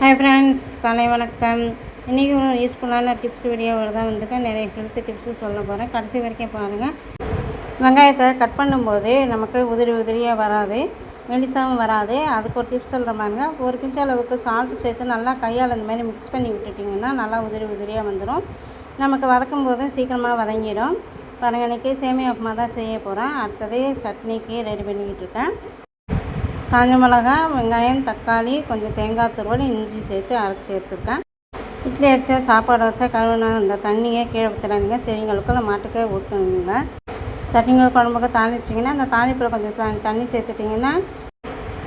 Hi friends காலை வணக்கம். இன்றைக்கி ஒரு யூஸ்ஃபுல்லான டிப்ஸ் வீடியோவில் தான் வந்துக்க நிறைய ஹெல்த் டிப்ஸு சொல்ல போகிறேன் கடைசி வரைக்கும் பாருங்கள் வெங்காயத்தை கட் பண்ணும்போது நமக்கு உதிரி உதிரியாக வராது. மெலிசாகவும் வராது. அதுக்கு ஒரு டிப்ஸ் சொல்கிற மாதிரிங்க ஒரு பிஞ்ச அளவுக்கு சால்ட்டு சேர்த்து நல்லா கையால் இந்த மாதிரி மிக்ஸ் பண்ணி விட்டுட்டிங்கன்னா நல்லா உதிரி உதிரியாக வந்துடும் நமக்கு வதக்கும் போதும் சீக்கிரமாக வதங்கிடும். பாருங்கள் இன்றைக்கி சேமியா உப்புமா தான் செய்ய போகிறேன் அடுத்தது சட்னிக்கு ரெடி பண்ணிக்கிட்டு இருக்கேன். காஞ்ச மிளகா வெங்காயம் தக்காளி கொஞ்சம் தேங்காய் துருவல் இஞ்சி சேர்த்து அரைச்சி சேர்த்துருக்கேன் இட்லி அரிசியா சாப்பாடு வச்சா கழுவுனா அந்த தண்ணியே கீழே ஊற்றுறாங்க செடிங்களுக்கு இல்லை மாட்டுக்கே ஊற்றணுங்க சட்னிங்க குழம்புக்கு தாளிச்சிங்கன்னா அந்த தாளிப்பில் கொஞ்சம் தண்ணி சேர்த்துட்டிங்கன்னா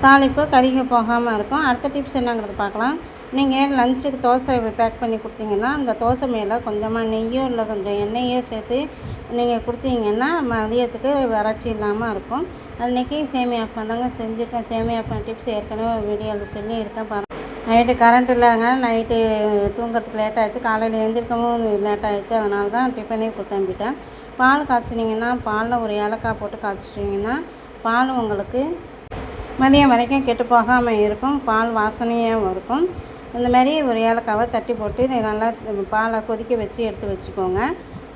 தாளிப்பு கருகி போகாமல் இருக்கும். அடுத்த டிப்ஸ் என்னங்கிறது பார்க்கலாம். நீங்கள் லஞ்சுக்கு தோசை பேக் பண்ணி கொடுத்தீங்கன்னா அந்த தோசை மேலே கொஞ்சமாக நெய்யோ இல்லை கொஞ்சம் எண்ணெயோ சேர்த்து நீங்கள் கொடுத்தீங்கன்னா மதியத்துக்கு வறட்சி இல்லாமல் இருக்கும். அன்றைக்கி சேமியா அப்பம் தாங்க செஞ்சுருக்கேன். சேமியா அப்பம் டிப்ஸ் ஏற்கனவே வீடியோவில் சொல்லி இருக்கேன் பாருங்க. நைட்டு கரண்ட் இல்லைங்க. நைட்டு தூங்குறதுக்கு லேட் ஆகிடுச்சு காலையில் எழுந்திரிக்கவும் லேட் ஆகிடுச்சு அதனால தான் டிஃபனே கொடுத்து அனுப்பிட்டேன். பால் காய்ச்சினீங்கன்னா பாலில் ஒரு ஏலக்காய் போட்டு காய்ச்சிட்டிங்கன்னா பால் உங்களுக்கு மதியம் வரைக்கும் கெட்டு போகாமல் இருக்கும். பால் வாசனையாகவும் இருக்கும். இந்த மாதிரி ஒரு ஏலக்காவை தட்டி போட்டு நல்லா பாலை கொதிக்க வச்சு எடுத்து வச்சுக்கோங்க.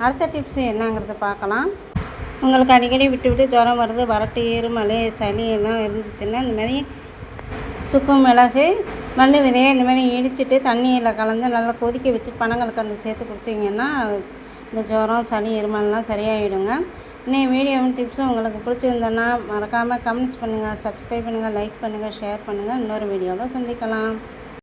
அடுத்த டிப்ஸ் என்னங்கிறத பார்க்கலாம். உங்களுக்கு அடிக்கடி விட்டு விட்டு ஜுரம் வருது வரட்டு இருமல் சளி எல்லாம் இருந்துச்சுன்னா இந்த மாதிரி சுக்கு மிளகு மல்லி விதையை இந்த மாதிரி இடிச்சிட்டு தண்ணியில் கலந்து நல்லா கொதிக்க வச்சு பனங்கல்கண்டு சேர்த்து குடிச்சிங்கன்னா இந்த ஜுரம் சளி இருமல்லாம் சரியாயிடுங்க. இன்னும் வீடியோவும் டிப்ஸும் உங்களுக்கு பிடிச்சிருந்தேன்னா மறக்காமல் கமெண்ட்ஸ் பண்ணுங்கள் சப்ஸ்கிரைப் பண்ணுங்கள் லைக் பண்ணுங்கள் ஷேர் பண்ணுங்கள் இன்னொரு வீடியோவில் சந்திக்கலாம்.